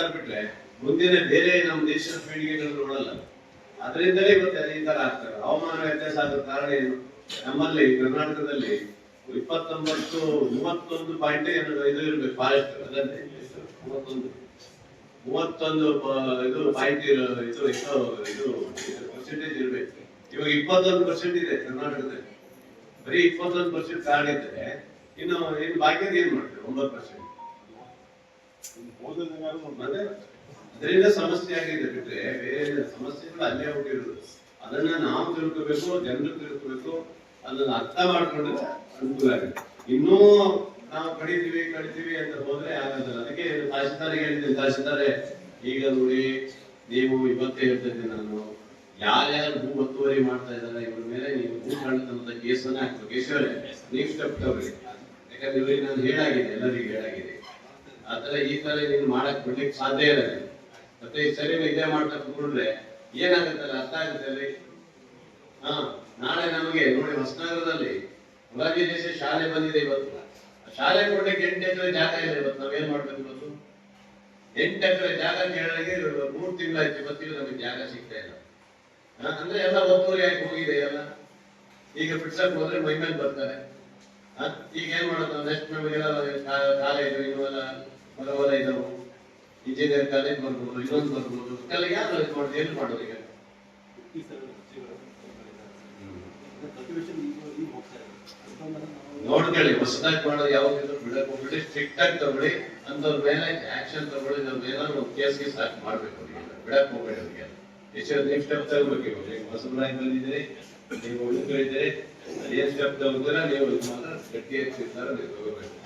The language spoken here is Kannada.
ಬಿಟ್ರೆ ಮುಂದಿನ ಬೇರೆ ನಮ್ಮ ದೇಶದ ಪೀಳಿಗೆಗಳು ನೋಡಲ್ಲ. ಅದರಿಂದಲೇ ಇವತ್ತು ಈ ತರ ಆಗ್ತಾರೆ. ಹವಾಮಾನ ವ್ಯತ್ಯಾಸ ಆದ ಕಾರಣ ಏನು? ನಮ್ಮಲ್ಲಿ ಕರ್ನಾಟಕದಲ್ಲಿ ಇಪ್ಪತ್ತೊಂಬತ್ತು, ಮೂವತ್ತೊಂದು ಪಾಯಿಂಟ್ ಇದು ಇರ್ಬೇಕು ಫಾರೆಸ್ಟ್ ಅದನ್ನೇ. ಮೂವತ್ತೊಂದು. ಮೂವತ್ತೊಂದು ಇದು ಪಾಯಿಂಟ್ ಇದು ಇದು ಇದು ಪರ್ಸೆಂಟೇಜ್ ಇರ್ಬೇಕು. ಇವಾಗ ಇಪ್ಪತ್ತೊಂದು ಪರ್ಸೆಂಟ್ ಇದೆ ಕರ್ನಾಟಕದಲ್ಲಿ. ಬರೀ ಇಪ್ಪತ್ತೊಂದು ಪರ್ಸೆಂಟ್ ಕಾರಣ ಇದ್ರೆ, ಇನ್ನು ಇನ್ನು ಬಾಕಿದ ಏನ್ ಮಾಡ್ತಾರೆ? ಒಂಬತ್ತು ಪರ್ಸೆಂಟ್ ಅದರಿಂದ ಸಮಸ್ಯೆ ಆಗಿದೆ ಬಿಟ್ರೆ ಬೇರೆ ಸಮಸ್ಯೆಗಳು ಅಲ್ಲೇ ಹುಟ್ಟಿರೋದು. ಅದನ್ನ ನಾವು ತಿಳ್ಕೋಬೇಕು, ಜನರು ತಿಳ್ಕೋಬೇಕು, ಅದನ್ನ ಅರ್ಥ ಮಾಡ್ಕೊಂಡ್ರೆ ಅನುಕೂಲ ಆಗುತ್ತೆ. ಇನ್ನೂ ನಾವು ಕಡಿತೀವಿ ಕಡಿತೀವಿ ಅಂತ ಹೋದ್ರೆ ಆಗಲ್ಲ. ಅದಕ್ಕೆ ತಹಶೀಲ್ದಾರ್ ಹೇಳಿದ್ದೀನಿ ತಹಶೀಲ್ದಾರೆ, ಈಗ ನೋಡಿ, ನೀವು ಇವತ್ತೇ ಹೇಳ್ತಿದ್ದೀನಿ ನಾನು, ಯಾರ್ಯಾರು ಭೂ ಒತ್ತುವರಿ ಮಾಡ್ತಾ ಇದ್ದಾರೆ, ಇವ್ರ ಮೇಲೆ ನೀವು ಭೂ ಕಳ್ಳತನದ ಕೇಸನ್ನ ಹಾಕ್ಬೇಕು. ಕೇಶವರೇ, ನೀವು ಸ್ಟೆಪ್ ತಗೊಳ್ಳಿ ಯಾಕಂದ್ರೆ ಇವ್ರಿಗೆ ನಾನು ಹೇಳಾಗಿದೆ, ಎಲ್ಲರಿಗೂ ಹೇಳಾಗಿದೆ. ಆತರ ಈ ತರ ನೀನು ಮಾಡಕ್ ಬಿಡ್ಲಿಕ್ಕೆ ಸಾಧ್ಯ ಇಲ್ಲ ಮತ್ತೆ ಈ ಸರಿ ಇದೇ ಮಾಡ್ತಾ ಕೂಡ್ರೆ ಏನಾಗುತ್ತಲ್ಲ ಅರ್ಥ ಆಗುತ್ತೆ ಅಲ್ಲಿ? ಹಾ, ನಾಳೆ ನಮಗೆ ನೋಡಿ ಹೊಸನಗರದಲ್ಲಿ ಮೊರಾರ್ಜಿ ದೇಶ ಶಾಲೆ ಬಂದಿದೆ ಇವತ್ತು. ಶಾಲೆ ಕೊಡ್ಲಿಕ್ಕೆ ಎಂಟು ಎಕರೆ ಜಾಗ ಇದೆ ಇವತ್ತು. ನಾವೇನ್ ಮಾಡ್ಬೇಕು ಇವತ್ತು? ಎಂಟು ಎಕರೆ ಜಾಗ ಕೇಳಿ ಮೂರು ತಿಂಗಳಾಯ್ತು ಇವತ್ತಿಗೂ ನಮಗೆ ಜಾಗ ಸಿಗ್ತಾ ಇಲ್ಲ. ಅಂದ್ರೆ ಎಲ್ಲ ಒತ್ತುವರಿ ಆಗಿ ಹೋಗಿದೆ ಎಲ್ಲ. ಈಗ ಬಿಡ್ಸಕ್ ಹೋದ್ರೆ ಮೈ ಮೇಲೆ ಬರ್ತಾರೆ. ಈಗ ಏನ್ ಮಾಡೋದು? ನೆಕ್ಸ್ಟ್ ನಮಗೆಲ್ಲ ಕಾಲೇಜು ಇನ್ನುವೆಲ್ಲ ಹೊಲ ಹೊಲ ಇಂಜಿನಿಯರ್ ಕಾಲೇಜ್ ಬರ್ಬೋದು ಇನ್ನೊಂದು ಬರ್ಬೋದು. ಎಲ್ಲ ಯಾರು ಮಾಡೋದು ಏನು ಮಾಡೋದು ಈಗ? ನೋಡ್ಕೊಳ್ಳಿ ಹೊಸದಾಗಿ ಮಾಡೋದು ಯಾವ್ದು ಬಿಡಕ್ ಹೋಗ್ಬಿಡಿ ಸ್ಟ್ರಿಕ್ಟ್ ಆಗಿ ತಗೊಳ್ಳಿ. ಅಂತವ್ರ ಮೇಲೆ ಆಕ್ಷನ್ ತಗೊಳ್ಳಿ ನಾವು ಏನಾದ್ರು ಕೇಸ್ ಗೀಸ್ ಹಾಕಿ ಮಾಡ್ಬೇಕು ಬಿಡಕ್ ಹೋಗ್ಬೇಡಿ ಅವ್ರಿಗೆ. ಎಷ್ಟು ನೀವು ಸ್ಟೆಪ್ ತಗೋಬೇಕು ಇವಾಗ. ಈಗ ಹೊಸಬ್ರಾಗಿ ಬಂದಿದ್ದೀರಿ ನೀವು ಉಳಿದ್ರಿದ್ದೀರಿ ಏನ್ ಸ್ಟೆಪ್ ತಗೋತೀರಾ ನೀವು ಮಾತ್ರ ಗಟ್ಟಿಯಾಗಿ ನೀವು ತಗೋಬೇಕು.